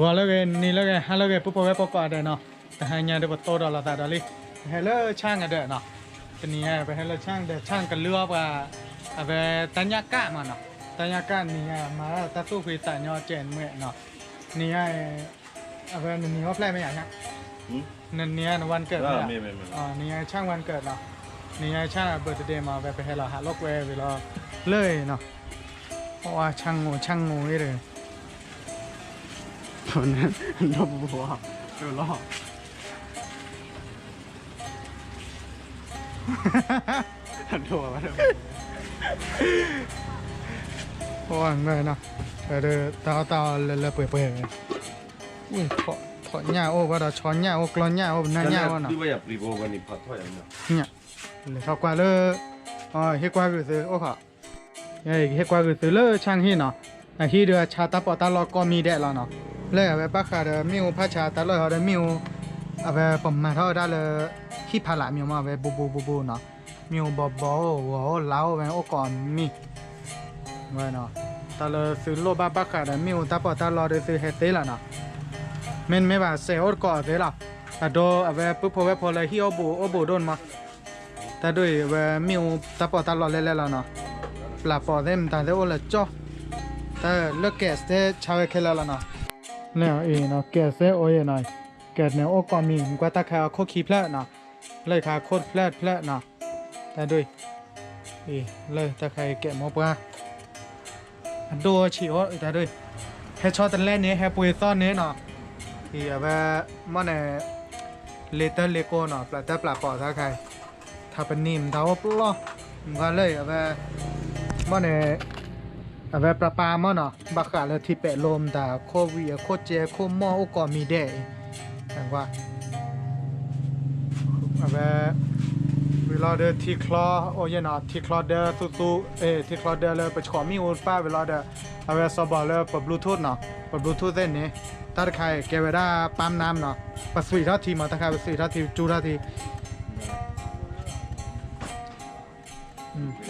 ว่าแล้วกันนี่แล้วกันฮัลโหลกันปุ๊บปุ๊บปุ๊บปุ๊บเด้เนาะแต่หายาเดี๋ยวโตดอลลาร์ตาดอลลี่ฮัลโหลช่างกันเด้เนาะทีนี้ไปฮัลโหลช่างเด้ช่างกันเลือกว่าเอาไปตัญญากะมาเนาะตัญญากะนี่มาตาสู้คุยตัญญาเจนเมื่อเนาะนี่ไอ้เอาไปนี่ว่าแพร่ไม่อยากนะหืมนั่นเนี่ยวันเกิดอ่าเนี่ยไม่ไม่ไม่อ๋อนี่ไงช่างวันเกิดเนาะนี่ไงช่างเบิร์ตเดย์มาแบบไปให้เราหาโลกเวร์ไปรอเลยเนาะเพราะว่าช่างงูช่างงูนี่เลย ตัวนั้นดมบัวตัวลอกหันถั่วมาเลยโอ้ยเงยนะเออตาตาเลเลเปื่อยเปื่อยอุ้ยเพาะเพาะหญ้าโอ้ว่าเราช้อนหญ้าโอ้กลอนหญ้าโอ้หน้าหญ้าว่าน่ะที่ว่าอย่าปรีโบวันนี้เพาะถ้อยนะเนี่ยเลยเขากว่าเลยอ๋อเฮ็ดกว่าคือซื้อโอ้ค่ะเฮ้ยเฮ็ดกว่าคือซื้อเลยช่างฮี่เนาะฮี่เดือชาตาปอตาลอก็มีแดดแล้วเนาะ เลยเอาไปปักขาเดมิวพระชาตาลอยเอาเดอมิวเอาไปผมมาเท่าได้เลยที่พาละมิวมาไปบูบูบูบูเนาะมิวบอบบอหัวเล้าไปโอ้ก่อนมีไว้เนาะตาเลยซื้อโลบ้าปักขาเดมิวตาปอตาลอเดอซื้อเฮตเต้ละเนาะเมนไม่ว่าเซลล์ก่อเต้ละแต่โดเอาไปปุ๊บพอไปพอเลยที่โอบูโอบูโดนมาแต่ด้วยเวมิวตาปอตาลอเล่ๆแล้วเนาะปลาปอเต็มแต่เดี๋ยวละจ่อแต่เลิกแกสเตชาวเคลแล้วเนาะ เนี่ยเอเนาะแกสเตโอ้ยหน่อยแกสเนี่ยโอ้ก็มีกว่าตาคาโคคีเพลเนาะเลยคาโคตรเพลเพลเนาะแต่ด้วยเอเลยตาใครแกมอปลาดูชิโอแต่ด้วยแค่ชอตันแรกนี้แค่ปุยซ่อนนี้เนาะที่แบบมันเนี่ยเลเตอร์เลโก้เนาะปลาแต่ปลาปอตาใครถ้าเป็นนิ่มเท่าปล้อมันก็เลยเอาไปมันเนี่ย เอาไปประปามันเนาะบักกะเลยที่เปะลมแต่โควิดโคเจโคหม้ออุก็มีได้แต่ว่าเอาไปเวลาเดอที่คลอโอ้ยเนาะที่คลอเดอตู้ตู้เอที่คลอเดอเลยไปขอมีอุป้าเวลาเดอเอาไปสอบเลยเปิดบลูทูธเนาะปิดบลูทูธเส้นนี้ถ้าใครแกเวลาปั๊มน้ำเนาะปัสสุยท่าทีมาถ้าใครปัสสุยท่าทีจูท่าที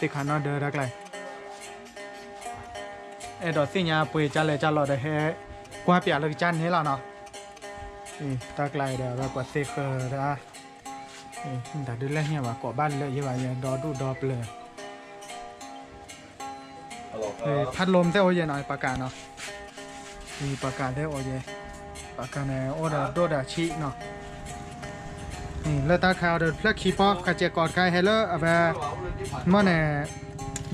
สาวละชิดละโดเนาะเวลาเดสิขันเนาะเดโอ้ยเนาะสิขันนอเดอรักเลยเอ็ดอสิญาปุยจะเลยจะรอได้แฮ่กว่าเปียเลยจันนี้แล้วเนาะนี่ตักไลเดี๋ยวเรากว่าเซเคอร์นะนี่แต่ดูแลเฮียว่าก่อบ้านเลยยี่ว่ายังดอดูดอเปลือเอ้ยพัดลมเส้โอเยหน่อยปากกาเนาะมีปากกาได้โอเยปากกาเนี่ยโอดาโดดาชิเนาะ นี่แล้วตาขาวเดินเพลกคีปอกกระเจกอดไกเฮเลอร์อะแบบมันเนี่ย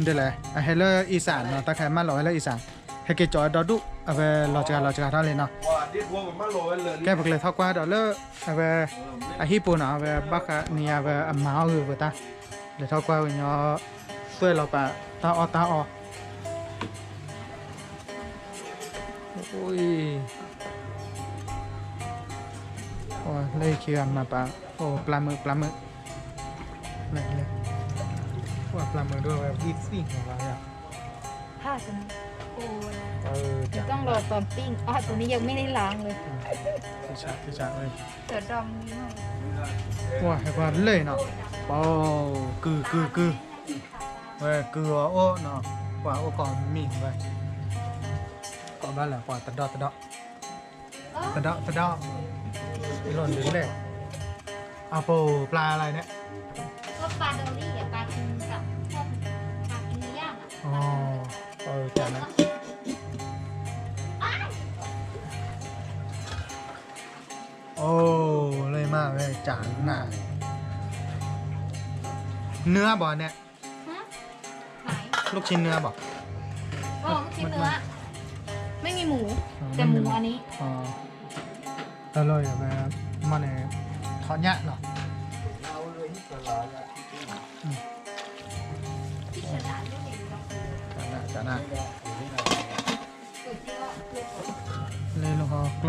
เดี๋ยวแหละเฮลเลอร์อีสานเนาะตะไคร้มาหล่อเฮลเลอร์อีสานเฮเกจอดอดุเอาไปหล่อจากหล่อจากท่าเลยเนาะว่าดิบัวมันมาโลเลยแกบอกเลยท่ากว่าดอลเลอร์เอาไปอาฮิปุ่นเอาไปบักนี่เอาไปอามาอือไปตาเดี๋ยวเท่ากว่าเนาะช่วยเราปะตาออตาออโอ้ยโอ้ยเลยเคียงมาปะ โอ้ปลาหมึกปลาหมึกเลยเลยว่าปลาหมึกด้วยแบบวิสซิ่งของเราอะผ้าตัวนี้โอ้ยเออเดี๋ยวต้องรอตอนปิ้งอ๋อตัวนี้ยังไม่ได้ล้างเลยที่ชักที่ชักเลยเสือดำนี่มากว้าให้ว่าเลยเนาะเป้ากือกือกือเว้ยกือโอ้เนาะว่าโอ้ก่อนมีไว้ก่อนบ้านแหละก่อนตะดอตะดอตะดอตะดออีหล่นถึงเลย อาโปปลาอะไรเนี่ยก็ปลาดอลลี่อะปลากินกับพวกปลากินเนื้อย่างอะอ๋อเออจานนะโอ้เลยมากเลยจานน่ะเนื้อบ่เนี่ยฮะไหนลูกชิ้นเนื้อบ่อ๋อไม่ใช่เนื้อไม่มีหมูแต่หมูอันนี้อ๋อตะเลยอะแบบมันเนี่ยทอดยะเนาะ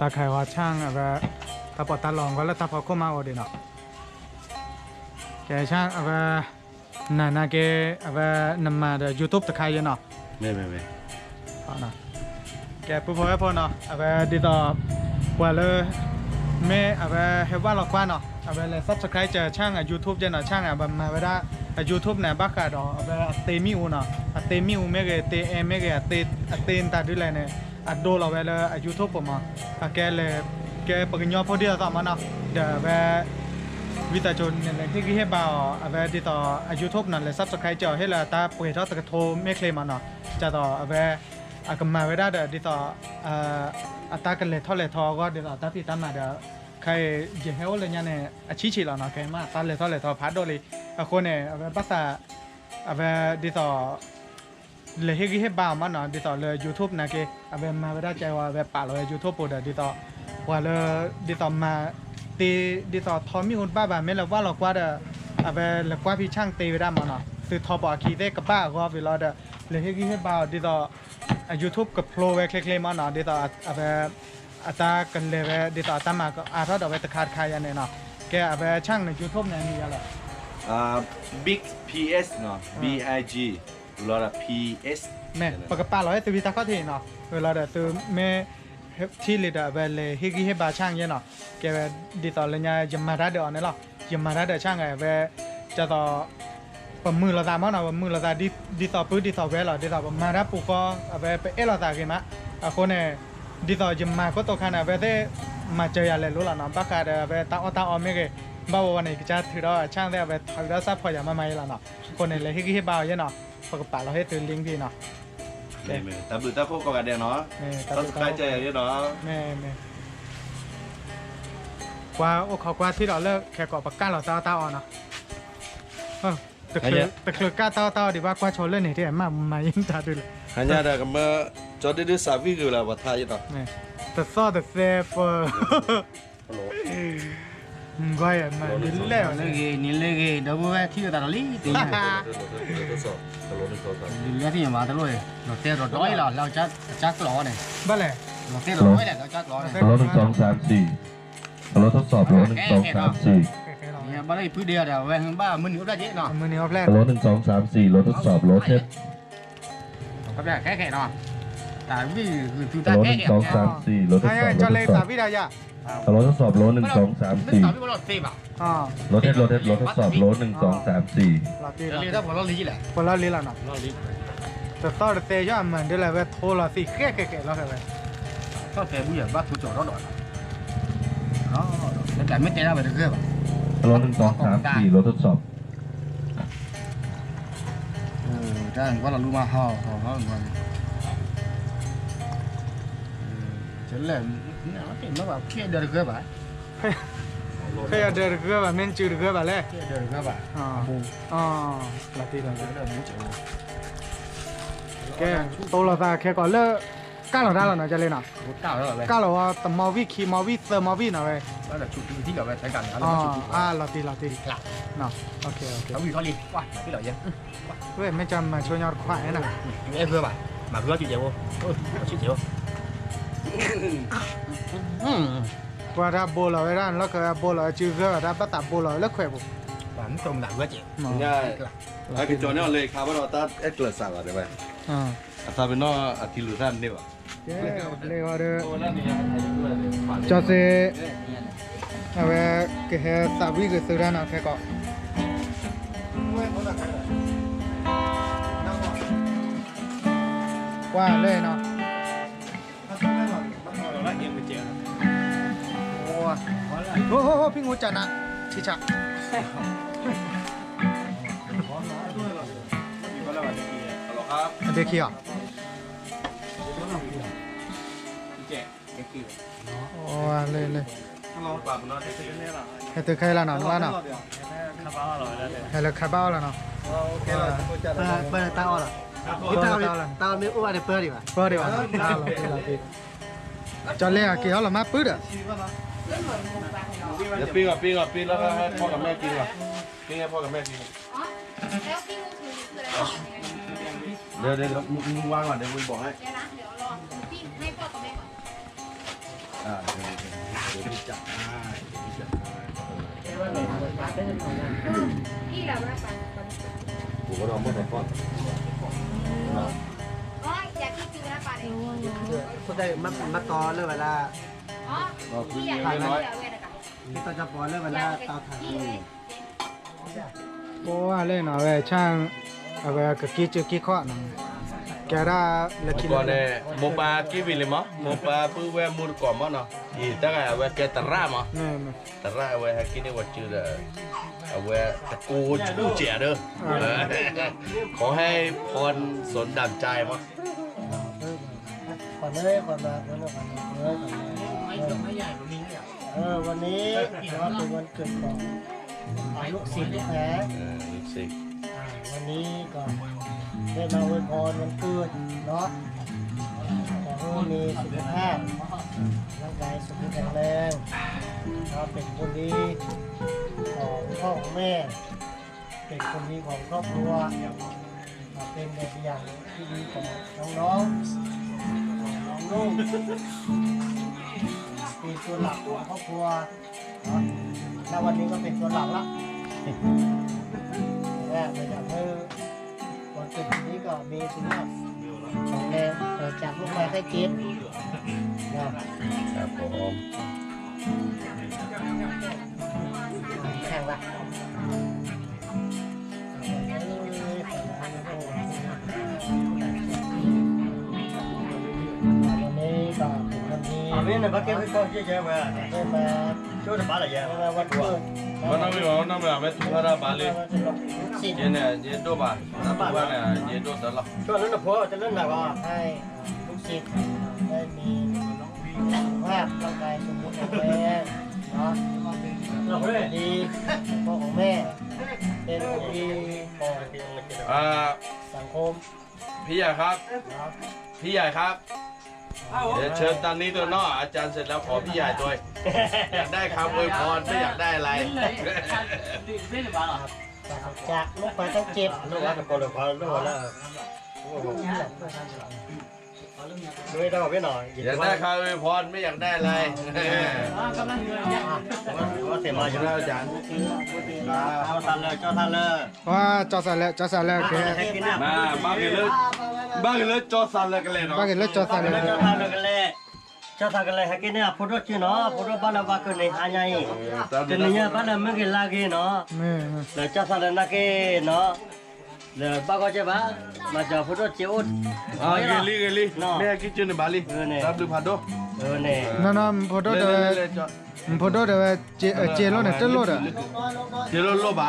ตาไข่หัวช่างอะไรตาปอดตาหลองก็แล้วตาพอก็มาอดีเนาะแกช่างอะไรนานาเกอะไรนำมาเดยูทูบตาไข่เนาะไม่ไม่ไม่อ๋อเนาะแกปุ๊บพอแล้วพอเนาะอะไรดีต่อว่าเลยไม่อะไรเห็นว่าเราคว้าเนาะอะไรเลยซับสไครต์เจอช่างอะยูทูบเจอเนาะช่างอะแบบมาไม่ได้ยูทูบเนี่ยบ้ากาดอ๋ออะไรเตมิวเนาะเตมิวไม่เกยเตเอไม่เกยเตเตนตาดูแลเนี่ย อะโดเราเวลาอะ YouTube ปะมาอะแกเลยแกปกิญอพอดีต่อมาเนาะเดี๋ยวแบบวิตาจนเนี่ยที่กี่เบ่าวอะแบบติดต่ออะ YouTube นั่นเลย subscribe เจอให้ละตาเปิดเท่าตะกโทไม่เคลมมาเนาะจะต่ออะแบบอากมาไว้ได้เดี๋ยวดิต่ออัตรากันเลยท่าเลยทอก็เดี๋ยวต่อตัดตามมาเดี๋ยวใครเยอะเลยเนี่ยอาชีพชีเราเนาะใครมาตัดเลยท่าเลยทอพัดโดเลยคนเนี่ยเอาไปภาษาเอาไปดิต่อเลยเฮกิเฮบ้ามันเนาะดิต่อ เลย YouTube นะเกเอาไปมาไว้ได้ใจว่าไปป่าเลย YouTube ปุ๊บเดี๋ยวดิต่อว่าเลยดิต่อมาตีดิต่อทอมีคนบ้าแบบไม่ละว่าเรากว่าเด้อเอาไปละกว่าพี่ช่างตีไว้ได้มาเนาะคือทอบอกคีได้กับบ้าก็เวลาเด้อเลยเฮกิเฮบ้าดิต่ออะ YouTube กับ Pro เวคลิกเลยมาเนาะเดี๋ยวต่ออะแบบอัตากันเลยเวเดี๋ยวต่อตามาก็อาถ้าเดี๋ยวไปตะขาดใครยันเนี่ยเนาะแกอะแบบช่างใน YouTube เนี่ยมีอะไรอ่า big ps เนาะ b lo là PS mẹ bà cái bà nói từ ta có thể nó rồi là để từ mẹ thì lì đã về lề hi hi bà trang vậy nó cái về đi tàu lên nhà dầm mà ra được nữa lo dầm mà ra được trang này về cho tàu bằng mưa là ra mất nào bằng mưa là ra đi đi tàu cứ đi tàu về là đi tàu bằng mà ra phụ co về về là ra cái mà à cô này đi tàu dầm mà có tàu khăn về thế mà chơi à lề lúc là nó bắt cả về tao tao mấy cái บ่าววันนี้ก็จะถือได้ช่างได้ไปถือได้ซัพพอร์ตอย่างมาไม่ละเนาะคนในเลยที่ที่บ่าวเนาะ ปกติเราให้ตื่นลิงพี่เนาะ Mẹ, mẹ. Tao bự tao không có cả đèn nó. แม่ตา Tao ม khai ตา chơi cái แม่แม่กว่าโอ้เขากว่าที่เราเลิกแค่เกาะปากกาเราต้าต้าเอนเนาะเออต่เคยแต่เคยก้าเต้าต้าดีว่า กว่าโชว์เล่นเหตุที่แอมมามายิ้มตาดูเลย Hanya ada kamu jadi dia sapi gula buat hai itu. แม่แต่ซ่อแต่เซฟเฟอร์ พท์เรื่องที่มาตลอดเราเตะรถร้อยเราเราจัดจักล้อเนี่ยบ้าเลยเราเตะรถร้อยแหละเราจักล้อเนี่ยรถหนึ่งสองสามสี่รถทดสอบรถหนึ่งสองสามสี่เนี่ยบ้านไอ้พื้นเดียวเดี๋ยวแหวงบ้ามึนอยู่ได้เจ๊เนาะมือนี้เอาแรกรถหนึ่งสองสามสี่รถทดสอบรถเทสครับแค่แค่แค่เนาะแต่วิ่งคือคือตารถแค่หนึ่งแค่สองสามสี่รถทดให้สอบรจอถเลทดสสาอบ วิดายะรถทดสอบรถหนึ่งสองสามสี่ต่อพี่บอลเซฟอะอ๋อรถเทสรถเทสรถทดสอบรถหนึ่งสองสามสี่เราตีเราเราเรียกถ้าผมเราลีแหละคนละลีละเนาะเราลีแต่ต่อเตยอะเหมือนเดี๋ยวเลยเว้โทรละสิแก่แก่ๆแล้วแค่เว้ก็แกบุญบ้าถูกจอดรถหน่อยอ๋อแต่ไม่เตะเราไปเรื่อยป่ะรถหนึ่งสองสามสี่รถทดสอบเออใช่ว่าเรารู้มาห่อห่อห่อเหมือนฉันเลยเนี่ยมันเป็นแบบแค่เดินเรื่อยป่ะเคยเดินเรือแบบเมนจืดเรือแบบแรกแค่เดินเรื่อยป่ะอ๋อบูอ๋อละตีละเดินเรื่อยมูเจ๋ qua ra bồ lòi ra nó cái bồ lòi chứ gỡ ra bắt tập bồ lòi nó khỏe bụng bắn tôm lại quá chị nha cái cái chỗ này lấy khá bắt đầu ta ép lợn sạc vào đấy vậy à sao bên nó thì lửa ra đi vậy lấy vào được cho xe à về cái hệ tạp vi cái sự ra nào cái cọ qua lên nào อวิเนาะเว้ย แล้วแต่ชุดที่เราไปใช้กันแล้ว อ๋อ ชุดที่ อ่าละตีละตี กลับ เนาะโอเคโอเค แล้ววิ่งเขาลีว้าพี่เหล่าเย็น เว้ยไม่จำมาช่วยยอดควายนะ เอ้เพื่อป่ะมาเพื่อจุดเดียวโอ้ชุดเดียวอืม ว่าถ้าโบเราไว้ด้านแล้วก็โบเราจืดเรือถ้าปะตับโบเราแล้วแขวบุ หวานตรงหลังเพื่อเจ๋ อ๋อ เนี่ยไอ้กิจจอเนี่ยเลยครับว่าเราตัดเอ็กเลสั่งอะไรไป อ่า อาซาเป็นนออาทิลุท่านนี่วะ แกเลยว่าเด้อ โอ้นั่นนี่ไง จอเซเอาไว้แกเฮสาวิก็ซื้อได้เนาะแค่ก็ว่าเลยเนาะโอ้ยโอ้โหพี่งูจัดนะชิชะ ฮัลโหลครับ เด็กขี้อ่ะโอ้ยเลยเลย ปรับเนาะจะซื้อเนี่ยหรอ ให้ตัวใครละเนาะว่าเนาะ ข้าวบ้าเราแล้วเนี่ย ให้เราคาบ้าละเนาะ โอเคเราจะ เปิดเปิดตาอ่อนเหรอ เปิดตาอ่อน ตาไม่อ้วนเดี๋ยวเปิดดีกว่า เปิดดีกว่าตาเราพี่เราพี่จอเล่อะกี่เอาละมาปื้ดอ่ะ เดี๋ยวปิ้งก่อนปิ้งก่อนปิ้งแล้วก็ให้พ่อกับแม่กินก่อนปิ้งให้พ่อกับแม่กินอ๋อแล้วพี่งูถือคืออะไรเดี๋ยวเดี๋ยวมึงวางก่อนเดี๋ยวมึงบอกให้เดี๋ยวนะเดี๋ยวรอพี่ให้พ่อกับแม่ก่อนอ่าเดี๋ยวเดี๋ยวพี่จัดให้พี่จัดให้พี่เราไม่ไปกูก็รอเมื่อก่อนอ๋ออยากพี่ซื้อนะปลาเนี่ยคนได้มามาตอเรื่องเวลา อ๋อพี่อยากให้พี่เอาไว้นะครับที่ตอนจะปอเรื่องเวลาตาถ่านพี่เลยโอ้อะไรเนาะเว้ยช่างเอาไว้กะกี้จุกี้ข้อเนาะแกได้ละคิดก่อนเนี่ยโมปากี่วิลเลยมั้งโมปาปื้อแวมูดก่อนมั้งเนาะอีตั้งแต่แวแกตระมั้งแม่แม่ตระแวให้กินได้ว่าจืดอะเอาแวตะกูจูเจียเด้อขอให้พรสนดั่งใจมั้งก่อนเลยก่อนมาก่อเลยก่อนเลย ก่อนเออวันนี้ถือว่าเป็นวันเกิดของลูกศิษย์ลูกแหเออลูกศิษย์วันนี้ก็ได้มาอวยพรวันเกิดเนาะขอให้มีสุขภาพร่างกายสมบูรณ์แข็งแรงเนาเป็นคนดีของพ่อของแม่ เป็นคนดีของครอบครัวมาเป็นแบบอย่างที่ดีของน้องๆของน้องนุ่ง เป็นตัวหลักของครอบครัวเนาะณวันนี้ก็เป็นตัวหลักละแรกเลยอยากให้วันเกิดปีนี้ก็มีสุขภาพแข็งแรงปราศจากโรคภัยไข้เจ็บนะครับผมแข่งละ นี่นะบักเก็ตไม่พอเยอะแยะมาช่วยจะบ้าอะไรเยอะวัดตัววันนั้นไม่วันนั้นไม่ไม่ทุกข์อะไรบ้าเลยเย็นเนี่ยเย็นดูบ้าน้ำบ้านเนี่ยเย็นดูตลอดช่วยนั้นนะพ่อจะเล่นหนักอะใช่ลูกศิษย์ได้มีภาพร่างกายสมบูรณ์แข็งแรงเนาะดีพ่อของแม่เป็นคนดีของสังคมพี่ใหญ่ครับพี่ใหญ่ครับ เดี๋ยวเชิญตอนนี้ตัวนอกอาจารย์เสร็จแล้วขอพี่ใหญ่ด้วย อยากได้คำอวยพรไม่อยากได้อะไรอจากลูกไปต้องเจ็บลูกแล้วก็เลยพอลูกแล้วด้วยได้บอกไม่หน่อยอยากได้คำอวยพรไม่อยากได้อะไรกำลังเหนื่อยว่าเสร็จแล้วอาจารย์เข้าทานเลยเจ้าทานเลยว่าเจ้าทานแล้วเจ้าทานแลยมามาเพื่อ bagla chosa lagle no bagla chosa lagle bagla lagle chosa lagle hakine a photo chi no photo bana ba ko nei anya yi tenya bana me ke lage no me la chosa la na ke no le ba ko che ba ma ja photo che o ha geli geli me ki chi ne bali tab lu phado ne na na photo de photo de che che lo ne te lo da che lo lo ba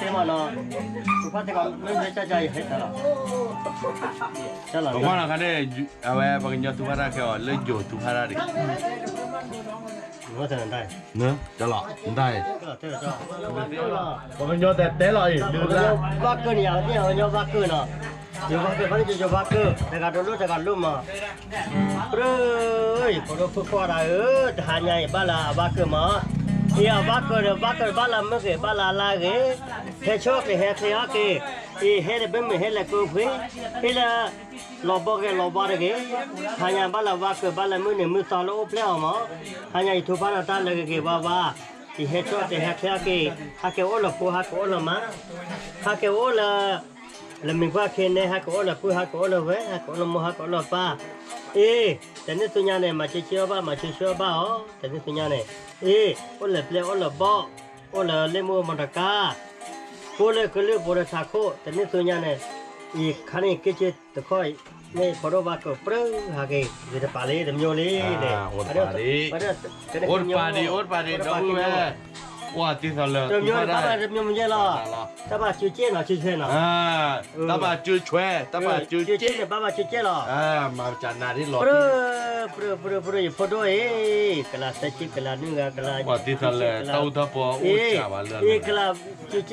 thế mà nó ba thế còn mấy đứa chơi chơi hết rồi chắc là ผมว่านะคันนี้เอาไว้บางอย่างทูบาราแกว่าเลยอยู่ทูบาราดิ nó thế này đây เนอะจะหลอกได้ cái là thế là cho บางอย่างแต่เตะลอยดูละ ba cơ nhà đi ở nhau ba cơ nó nhiều ba cơ vẫn cho ba cơ để cả đôi lúc để cả lúc mà rồi có đôi phước qua đây ừ hai ngày ba là ba cơ mà thì à ba cơ rồi ba cơ ba là mấy cái ba là là cái hết chốt thì hết thì cái thì hết là bên mình hết là cơ phí hết là lò bò cái lò bò cái hai ngày ba là ba cơ ba là mấy này mấy sao lỗ pleo mà hai ngày thu ba là ta là cái ba ba thì hết chốt thì hết thì cái hai cái ô là phù hai cái ô là má hai cái ô là là mình qua khen này hai cái ô là phù hai cái ô là vé hai cái ô là mua hai cái ô là ba ê thế nên tôi nhà này mà chơi chơi ba mà chơi chơi ba ó thế nên tôi nhà này ê ô là pleo ô là bò ô là lấy mua mà cá cô lấy cái lấy bò là thà khô thế nên tôi nhà này ê khá này cái chơi tự coi này phô ba cái prơ hà cái vì ta bà lấy đâm vô lấy này โอ๊ตปาดีโอ๊ตปาดีโอ๊ตปาดีน้องแม่ว่าที่สุดเลย đâm vô ba ba đâm vô mình chơi lo ta bà chưa chết nó chưa chết nó อ่าตาบาจื้อช่วยตาบาจื้อ chưa เจ๊ chết là ba ba chưa chết lo อ่ามาจากนาที่รอ prơ ปรุปรุปรุพอดเอกลาสจิกลานึงกลาว่าที่ทะเลเต้าทะปอเออู้จาบาเลือนเอกลาจิเจ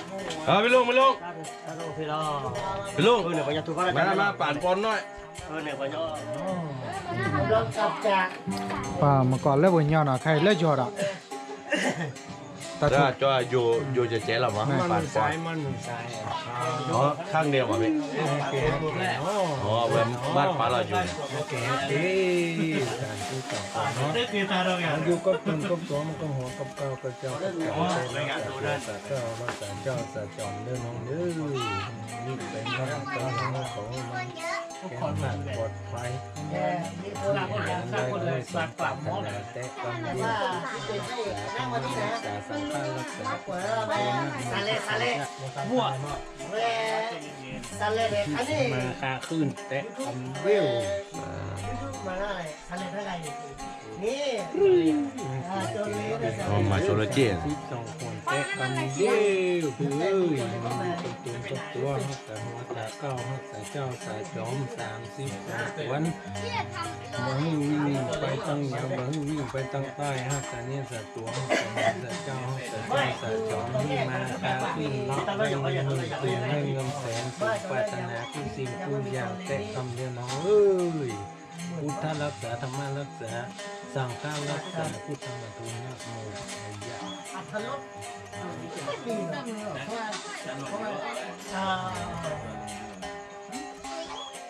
าปอละโควิบละโควา hela bato hela bati la polo mag hela muga bati bato bati bonor gage hela puple aple ko ko di ko kana tene to nya hela matho tho na polo li no ko di ko ala hela chibi ba muga bati ko di ko ala he chilu ba o to o kle hela tato pi tata bi o lage hanya ta u lage bato da la ha สาธุ oh ne เอาไปลงไปลง aro pila ไปลง oh ne banyak tu para มามาป่านปอนหน่อย oh ne banyak เรากลับจากป่ามาก่อนแล้วบนยอดอะใครเลิกยอดอะ ตาจ้าถูกจ้าอยู่อยู่จะเจ๊หรอวะป่านปอนมันหนุนสายอ๋อข้างเดียวเหรอพี่อ๋อเว้นบ้านป้าเราอยู่เนี่ยแก่เอ๊การที่ต่อเนาะอยู่กับคนกับตัวมันก็หัวกับเก่ากับเจ้ากับเก่าเป็นงานดูได้สัตว์เจ้ามาสัตว์เจ้าสัตว์จอมเดินน้องเด้อนี่เป็นพระตัวของเขามั นแก่หนักปลอดภัยแค่มีคนคนอยากสร้างคนเลยสักกลับหมดแต่กำแต่เดียวว่าเป็นให้นั่งวันนี้นะสาสังฆารักษาเปิดอะไรซาเล่ซาเล่บัวเวซาเล่เด็กอันนี้มาคาขึ้นแต่กำเดียวมาได้ซาเล่เท่าไหร่นี่มาโชลเจนที่สองคนแต่กำเดียวเอ้ยมันตัวตัวตัวหักแต่หัวตาเก้าหักแต่เจ้าสายจอมสามสิบวันบังวิ่งไปตั้งเหนียวบังวิ่งไปตั้งใต้ฮักแต่เนี่ยสัตว์ตัวฮักแต่เนี่สัตว์เจ้าฮักแต่เจ้าสัตว์จอมที่มาคาขึ้นล็อกให้เงินหมื่นตื่นให้เงินแสนสุขปรารถนาคือสิ่งทุกอย่างแต่คำเดียวน้องเอ้ยพุทธรักษาธรรมรักษาสั่งฆรักษาพุทธมาตุนะโมอายะอัธรสไม่มีหรอกเพราะว่าเพราะว่า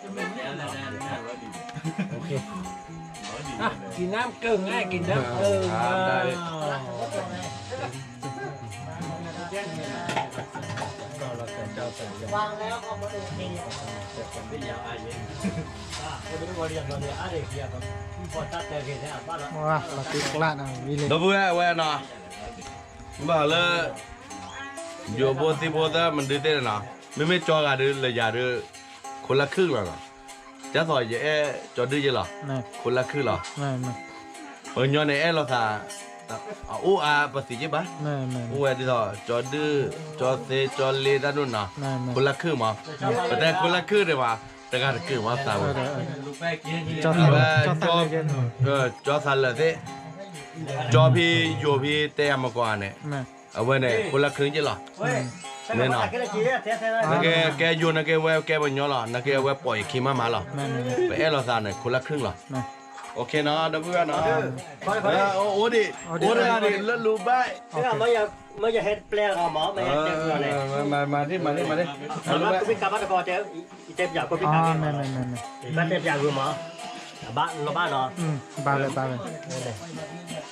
อ่าโอเคอะกินน้ำเกิงง่ายกินน้ำเกิงอ่าเจ้ารักษาเจ้าสัตว์จอมวางแล้วเอามาดูทีว้าลาติกลาดอะวิเลยดบุ้ยเว้ยนะบ้าเลยอยู่บนที่บนแต่ คนละครึ่งแล้วนะจะสอยเอ๊ะจอดื้อยังหรอนี่คนละครึ่งหรอนี่นี่เออย้อนในเอ๊ะเราท่าอู้อาภาษีใช่ปะนี่นี่อู้เอ๊ะที่ต่อจอดื้อจอเซจอเลด้านนู้นนะนี่นี่คนละครึ่งมาแต่คนละครึ่งเลยมาแต่การครึ่งมาสามเออเออจอดจอดตาเย็นเออจอสันเลยสิจอพี่อยู่พี่เตะมาก่อนเนี่ยนี่เอาไว้เนี่ยคนละครึ่งจีหรอ Nè nào. Cái này chỉ thế thế นักแกแกอยู่นักแกเว้แกบนยอหรอนักแกเว้ปล่อยขี้มามาหรอนี่นี่ไปเอลซานเนี่ยคนละครึ่งหรอนี่โอเคเนาะเดี๋ยวเพื่อนเนาะเออโอ้โอ้ดิโอ้ดิดิเลิศรู้บ้าย Thế là mới giờ mới giờ hết ple gò mỏ เอ mày hết tem rồi อ này. มามาที่มาที่มาที่ Mà bác có biết cả bác có tem tem giả có biết อ๋อ cả นี่ cái นี่ mà. นี่นี่ Bác tem giả vừa mỏ. Bác nó bác nó. อืมบาเลยบาเลยบ้านน้ำอยู่แล้วอ๋ออ๋อนั่นน่ะเว้งาเนาะเอาเว้ปะงาที่ว่าดอดก่อนล่ะดึนี่นี่ Thế bác ngã nè, à tôi có cái này lo. มามาเลย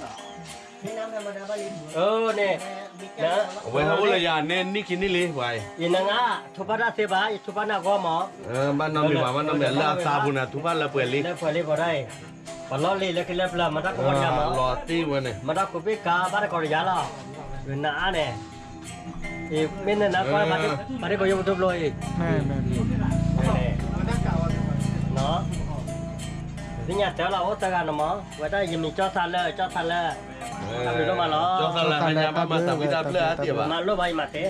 เน้นนี่กินนี่เลยไว้ Yên nè ngã, thu bác ra thế bác, thu bác nào gò mỏ. เออบ้านน้ำอยู่บ้านน้ำเนี่ยลาซาบุนะทุกบ้านละเปิดลิ Lên phải lên vào đây. Còn lo lên lên cái lên là mà đã có con nhà ร mỏ. อ ตี้ไว้เนี่ย mà đã có biết cả bác đã có giá lo. Rồi nã nè. Thì bên này nó có bác đi bác đi có YouTube rồi. นี่นี่ nó cái nhà cháu là ô tô gà nó mó vậy ta giờ mình cho sàn lơ cho sàn lơ จอสันละให้ยามามาสับวิตาเปลือกเดี๋ยว mà lúc bay mà thế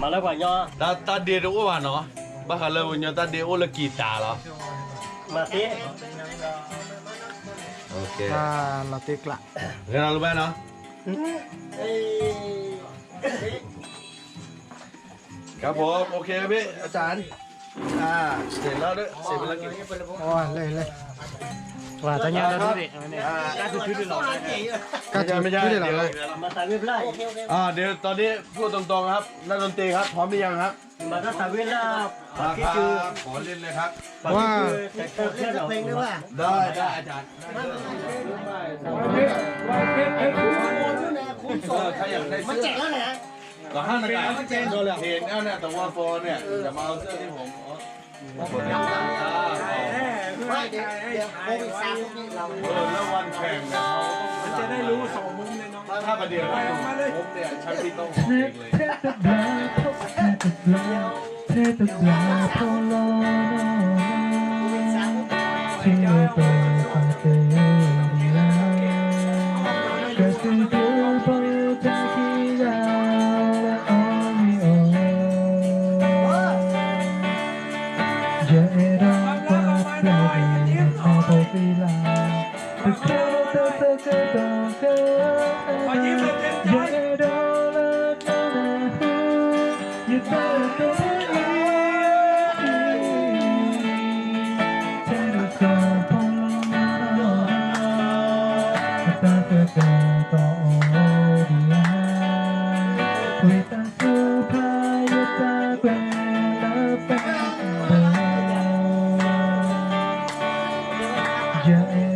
mà nó quả nho ตาตาเดียรู้ว่าเนาะบ้าเขาเลยวันนี้ตาเดียโอละกีตาเหรอ mà thế โอเคอ่าลาติกละเรื่องรู้ไหมเนาะ Ê, ครับผมโอเคพี่อาจารย์อ่าเสร็จแล้วด้วยเสร็จไปแล้วกินโอ้ยเลยเลย ว่าตอนนี้เราดูดิเนี่ยกาจะไม่ชื่ใช่อไม่ใช่ได้เดี๋ยวหรอมาตาเวลาอ่าเดี๋ยวตอนนี้พูดตรงๆครับนักดนตรีครับพร้อมหรือยังครับมาตาเวลามาที่คจือรับขอเล่นเลยครับว่าแต่เพื่อนเพลงด้วยว่าได้ได้อาจารย์เออใครอยากได้มันเสื้เจ๋องแล้วนะก็ห้านาฬิกาเห็นแล้วเนี่ยแต่ว่าโฟนเนี่ยจะมาเอาเสื้อที่ผมอ๋อผมยัง ไม่ได้ไม่เดี๋ยวเดี๋ยวโควิดซาพวกนี้เราเออแล้ววันแข่งเนี่ยเขาจะได้รู้สองมุมเลยน้องถ้าประเดี๋ยวมาเลยผมเนี่ยชักที่ต้องของเองเลยเศ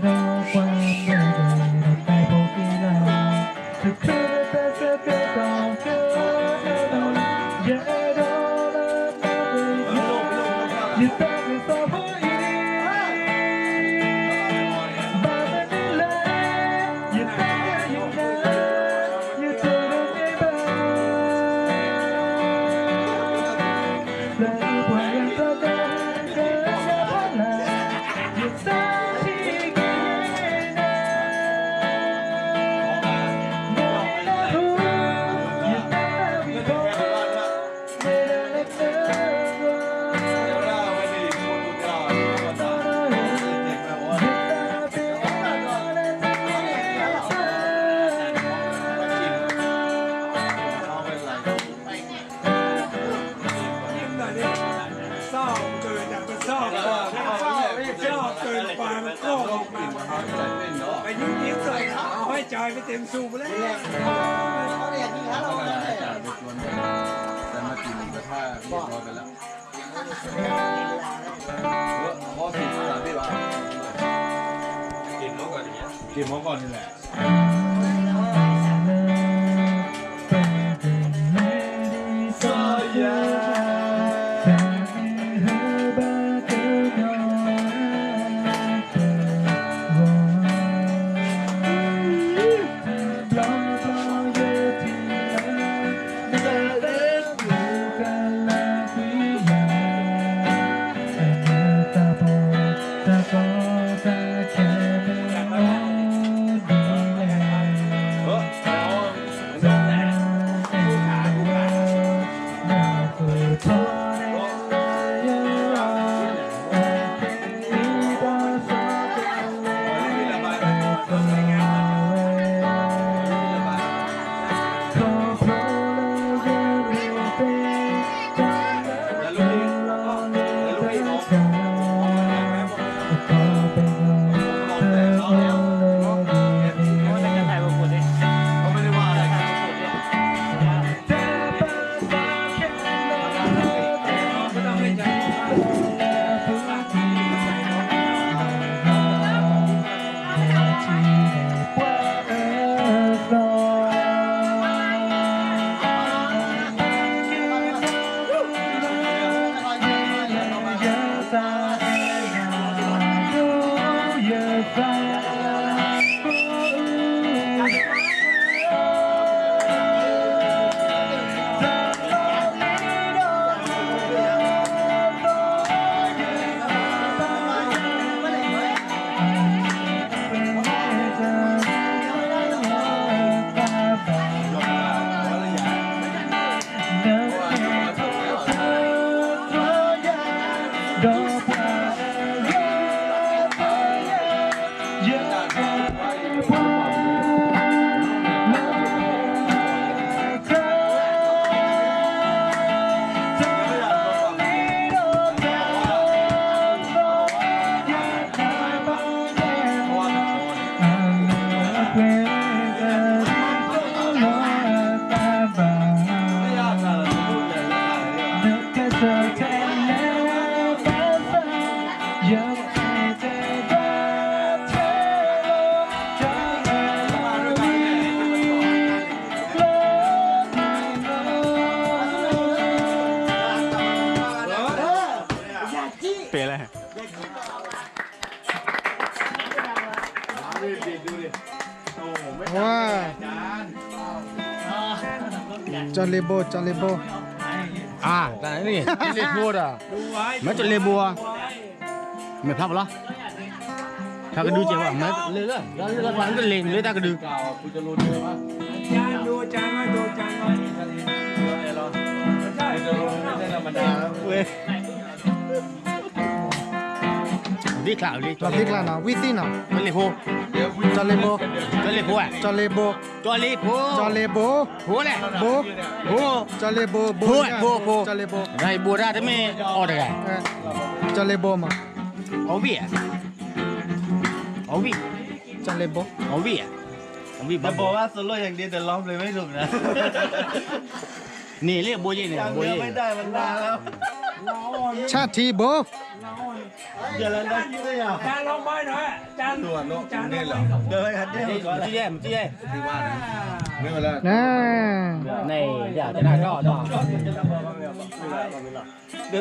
เต็มสูบแล้ว เขาเรียกที่เขาเราเนี่ยแต่มากินกระทะเรียบร้อยไปแล้วพอสิสามพี่ว่ากินเขาก่อนอย่างเงี้ยกินเขาก่อนนี่แหละ เลโบจอเลโบอ่าแต่นี่เลบัวอะมันจะเลบัวไม่พับหรอถ้าก็ดูเจ๋งว่ะไม่เลยละแล้วแล้วมันก็เลงเลยถ้าก็ดูจานดูจานมาดูจานมาใช่ดีข่าวเลยจอพิกลานะวิซีนะมันเลโพ จอเลโบก็เลโพอะจอเลโบจอเลโพจอเลโบโพแหละโบโพจอเลโบโบโพอะโพโพจอเลโบไรบัวได้แต่ไม่ออกได้ไงเออจอเลโบมาเอาวิ่งเอาวิ่งจอเลโบเอาวิ่งเอาวิ่งจะบอกว่าโซโล่อย่างเดียวแต่ร้องเลยไม่ถูกนะนี่เรียกบัวยี่เนี่ยบัวยี่ไม่ได้มันนานแล้วชาติโบ เดี๋ยวแล้วนะที่ไม่อยากจานลองไปหน่อยจานตัวเนาะจานนี่เหรอเดินหันเดียวก่อนที่แย่ที่แย่ที่ว่าไม่เป็นไรนะในเดี๋ยวจะน่าก็ต้อเดิ